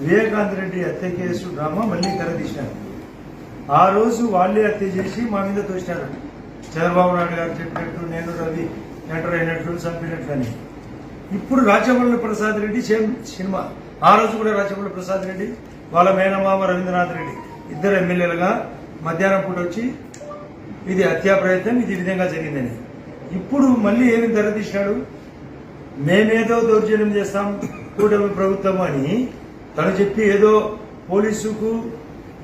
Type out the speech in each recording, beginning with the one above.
వివేకాంత రెడ్డి హత్య case drama మళ్ళీ తెరదీశారు ఆ రోజు వాళ్ళే హత్య చేసి మా మీద తోసినారు చంద్రబాబు నాయుడు గారు చెప్పినట్టు నేను రవి ఎంటర్ అయినట్లు చంపినట్లు అని. ఇప్పుడు రాజమౌళి ప్రసాద్ రెడ్డి సేమ్ సినిమా. ఆ రోజు కూడా రాజమౌళి ప్రసాద్ రెడ్డి వాళ్ళ మేనమామ రవీంద్రనాథ్ రెడ్డి ఇద్దరు ఎమ్మెల్యేలుగా మధ్యాహ్నం పూట వచ్చి ఇది హత్యా ప్రయత్నం ఇది ఈ విధంగా జరిగిందని. ఇప్పుడు మళ్ళీ ఏమి తెరదీశాడు మేమేదో దౌర్జన్యం చేస్తాం కూటమి ప్రభుత్వం అని తను చెప్పి ఏదో పోలీసుకు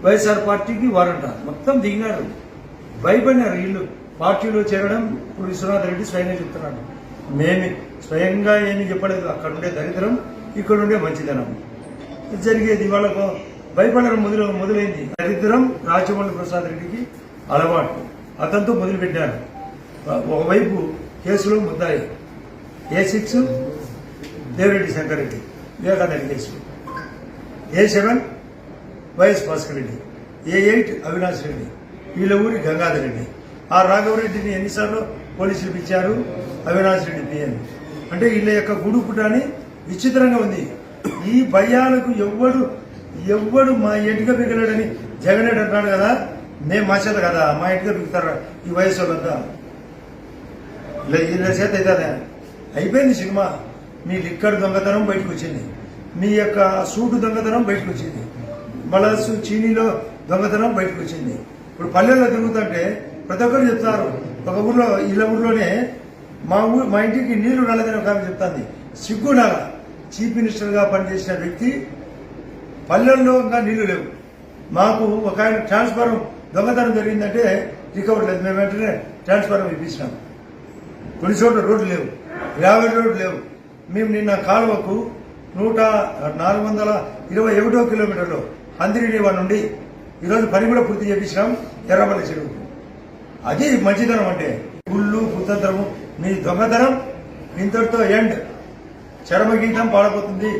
వైఎస్ఆర్ పార్టీకి వారంట మొత్తం దిగినారు. భయపడినారు వీళ్ళు. పార్టీలో చేరడం ఇప్పుడు విశ్వనాథ్ రెడ్డి స్వయంగా చెప్తున్నాడు. మేమే స్వయంగా ఏమి చెప్పలేదు. అక్కడ ఉండే దరిద్రం ఇక్కడ ఉండే మంచిదనం జరిగేది. వాళ్ళకు భయపడడం మొదలు మొదలైంది. దరిద్రం రాజమౌళి ప్రసాద్ రెడ్డికి అలవాటు. అతనితో మొదలుపెట్టారు. ఒకవైపు కేసులో ముద్దాయి. A six? దేవిరెడ్డి శంకరెడ్డి వివేకానంద కేసులు A seven? YS Bhaskar Reddy. A eight? Avinash Reddy. వీళ్ళ ఊరి గంగాధర్ రెడ్డి. ఆ రాఘవరెడ్డిని ఎన్నిసార్లు పోలీసులు పిలిచారు? అవినాష్ రెడ్డి పిఎన్ అంటే వీళ్ళ యొక్క గుడు పుటాని విచిత్రంగా ఉంది. ఈ భయాలకు ఎవ్వడు ఎవ్వడు మా ఇంటిగా పిగలడని జగన్ రెడ్డి అంటున్నాడు కదా. మేము మా చేత కదా మా ఇంటిగా పిగుతారా ఈ వయసు వాళ్ళంతా? వీళ్ళ చేత అవుతుందా అయిపోయింది సినిమా. మీ లిక్కర్ దొంగతనం బయటకు వచ్చింది. మీ యొక్క సూటు దొంగతనం బయటకు వచ్చింది మళ్ళా చీనీలో దొంగతనం బయటకు వచ్చింది ఇప్పుడు పల్లెల్లో తిరుగుతుంటే ప్రతి ఒక్కరు చెప్తారు. ఒక ఊర్లో ఇళ్ళ ఊర్లోనే మా ఊరు మా ఇంటికి నీళ్ళు రాలేదని ఒక ఆమె చెప్తాంది. సిగ్గునాల చీఫ్ మినిస్టర్గా పనిచేసిన వ్యక్తి పల్లెల్లో ఇంకా నీళ్ళు లేవు. మాకు ఒక ఆయన ట్రాన్స్ఫారం దొంగతనం జరిగిందంటే రికవర్ లేదు. మేము వెంటనే ట్రాన్స్ఫారం ఇప్పించినాం. కొన్ని చోట్ల రోడ్లు లేవు. గ్రావెల్ రోడ్లు లేవు. మేము నిన్న కాలువకు నూట నాలుగు వందల ఇరవై ఒకటో కిలోమీటర్లు హందిరినివా నుండి ఈరోజు పని కూడా పూర్తి చేపించినాం ఎర్రమల్లి చెరువు అది మంచితనం అంటే గుళ్ళు కుతంత్రము మీ దొంగతనం ఇంతటితో ఎండ్. చరమగీతం పాడబోతుంది.